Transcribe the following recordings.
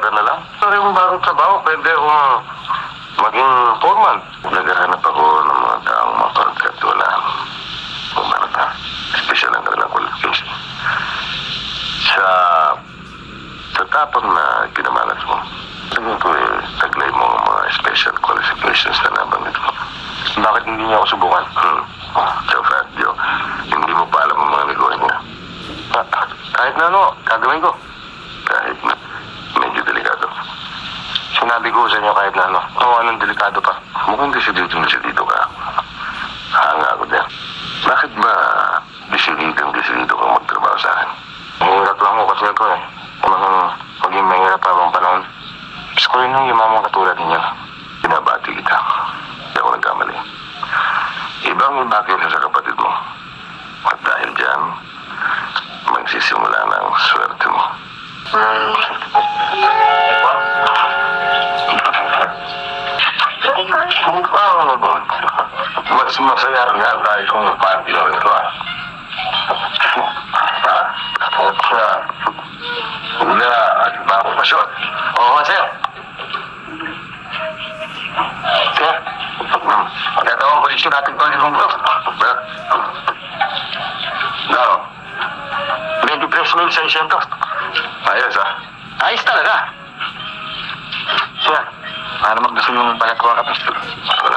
Driver na lang. Pero yung bagong trabaho, pwede akong maging foreman. Naghahanap ako ng mga taong mapagkatulaan. Kung ano ba, special ang kanilang qualification. Sa, sa tapang na pinamalas mo, tingin ko eh, taglay mo ang mga special qualifications na nabanggit mo. Bakit hindi niya ako subukan? Hmm. Sa fact, Joe, hindi mo pa alam ang mga negosyo niya. Ah, kahit na ano, gagawin ko. Kahit na, medyo delikado. Sinabi ko sa inyo kahit na ano, oo, anong delikado pa? Mukhang desidido na dito ka. Hanga ako din. Bakit ba desididong desidido kang magtrabaho sa akin? Mahirap lang ako kasi ito eh. Kung maging mahirap habang panahon. Gusto ko rin yung mamang katulad ninyo. Binabati kita. Hindi ako nagkamali. Ibang iba kayo sa Paano ba? Mas masaya nga tayo kung party na ito ah. At siya, una, at mapapasyon.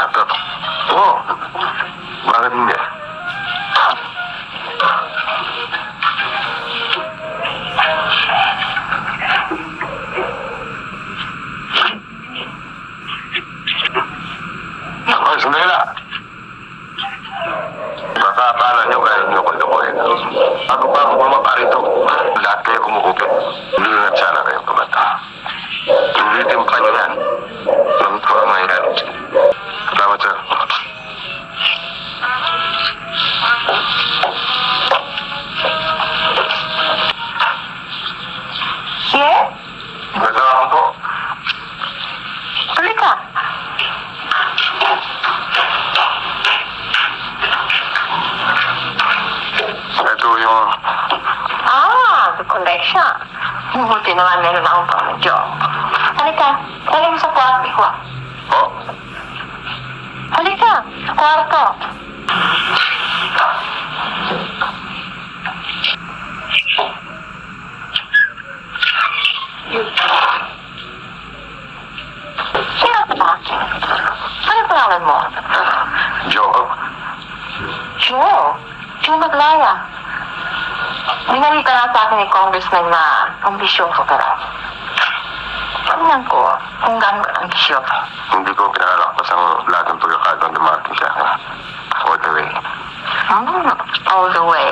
Collection. Buti naman meron akong pamedyo. Halika, dali mo sa kwarto ko. Oh, Halika, sa kwarto. Sino ka ba? Ano pangalan mo? Joe. Joe. Joe Maglaya. Binalita na sa akin ni Congressman na ambisyoso ka raw. Tingnan ko kung gano'n ka ambisyoso. Hindi ko pinalakpas ang lahat ng pagkakataon dumating sa akin. All the way. Hmm, all the way.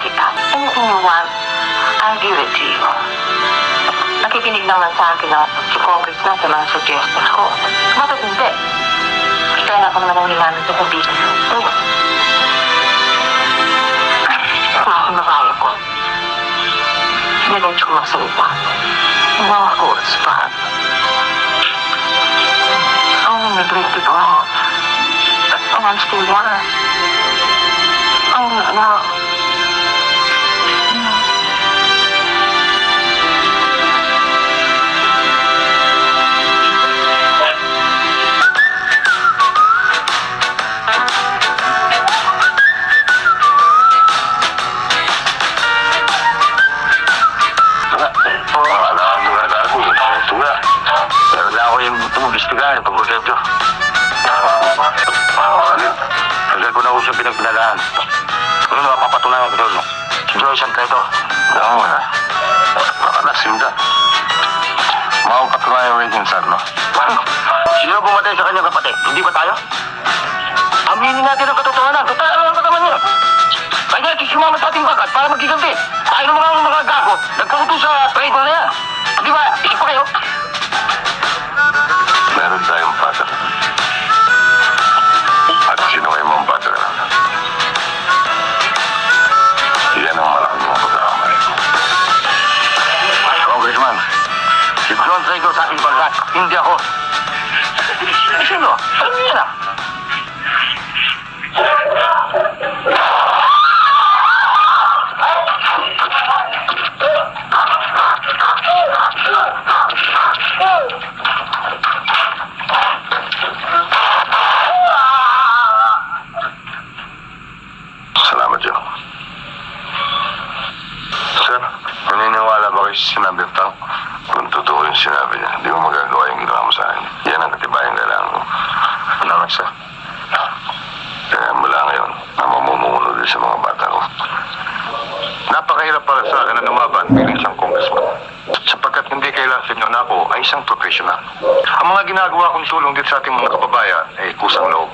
Kita. Anything you want, I'll give it to you. Nakikinig naman sa akin ang si Congressman sa mga suggestions ko. Bakit hindi? Kaya ako naman ang nilamit sa business. Kung ako nabaya ko, Diretso ko magsalita. Mga course pa. Ang neglected one. Ang unstill one. Ang ano. Yung sir, no? Sino bumatay sa kanyang kapatid? Hindi ba tayo? Aminin natin ang katotohanan. Total, ano ang kataman niya? Kaya sumama sa ating bagat para magiganti. Tayo ng mga mga gago. Nagkakuto sa trade na yan. Kat, hindi ako. Sino? Ano yan ah? Salamat, Joe. Sir, naniniwala ba kayo sa sinabi ng tao? Kung totoo yung sinabi niya, hindi mo magagawa yung ginawa mo sa akin. Yan ang katibayan kailangan mo. Sir. Kaya mula ngayon, ang mamumuno din sa mga bata ko. Napakahirap para sa akin na lumaban bilang isang congressman. Sapagkat hindi kailan sa inyo na ako ay isang professional. Ang mga ginagawa kong sulong dito sa ating mga kababayan ay kusang loob.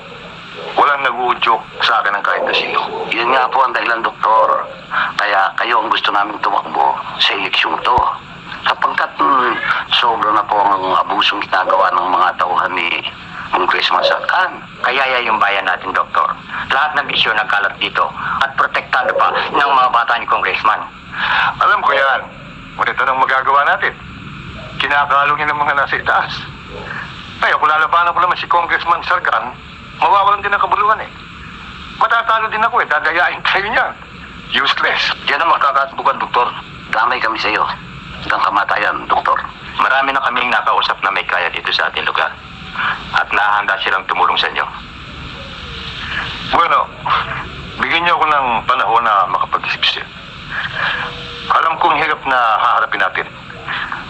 Walang nag-uudyok sa akin ng kahit na sino. Yun nga po ang dahilan, Doktor. Kaya kayo ang gusto namin tumakbo sa eleksyong to. Sapagkat mm, sobra na po ang abusong ginagawa ng mga tauhan ni Congressman Sarkan. Kaya yan yung bayan natin, Doktor. Lahat ng isyu nagkalat dito at protektado pa ng mga bata ni Congressman. Alam ko yan. Ngunit anong magagawa natin? Kinakalo niya ng mga nasa itaas. Kaya kung lalabanan ko naman si Congressman Sargan, mawawalan din ang kabuluhan eh. Matatalo din ako eh, dadayain kayo niyan. Useless. Yan ang makakatbukan, Doktor. Damay kami sa iyo. Hanggang kamatayan, Doktor. Marami na kaming nakausap na may kaya dito sa ating lugar. At nahahanda silang tumulong sa inyo. Bueno, bigyan niyo ako ng panahon na makapag-isip-isip. Alam kong hirap na haharapin natin.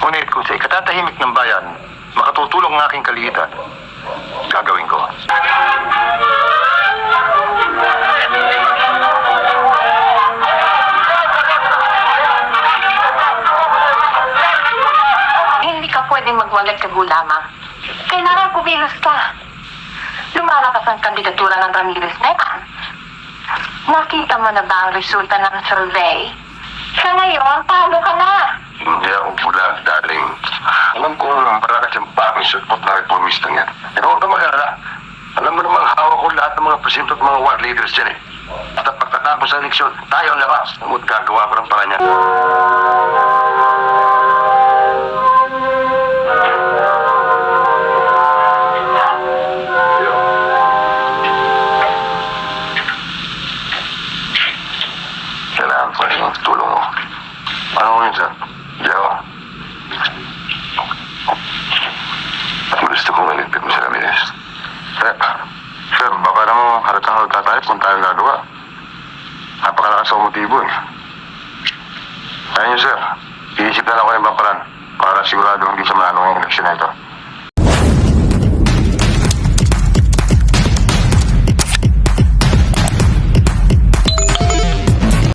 Ngunit kung sa ikatatahimik ng bayan, makatutulong ang aking kaliitan, gagawin ko. Hindi ka pwedeng magwalag ka lamang. Kailangan kumilos ka. Lumalakas ang kandidatura ng Ramirez yan. Nakita mo na ba ang resulta ng survey? Sa ngayon, talo ka na. Hindi ako pula, darling. Alam ko ang parakat yung bagong sulpot na reformista niyan. Pero huwag ka mag-alala. Alam mo namang hawak ko lahat ng mga presinto at mga ward leaders dyan eh. At pagkatapos ng eleksyon, tayo ang labas. Ngunit gagawa ko ng paraan niyan. Ko yung tulong mo. Ano yun, sir? Hindi ako. Gusto kong malipit mo si Ramirez. Eh, sir, baka naman halatang halata tayo kung tayo gagawa. Napakalakas ang motibo eh. Ayun yun, sir. Iisip na lang ako ng ibang para sigurado hindi siya manalo ngayong eleksyon na ito.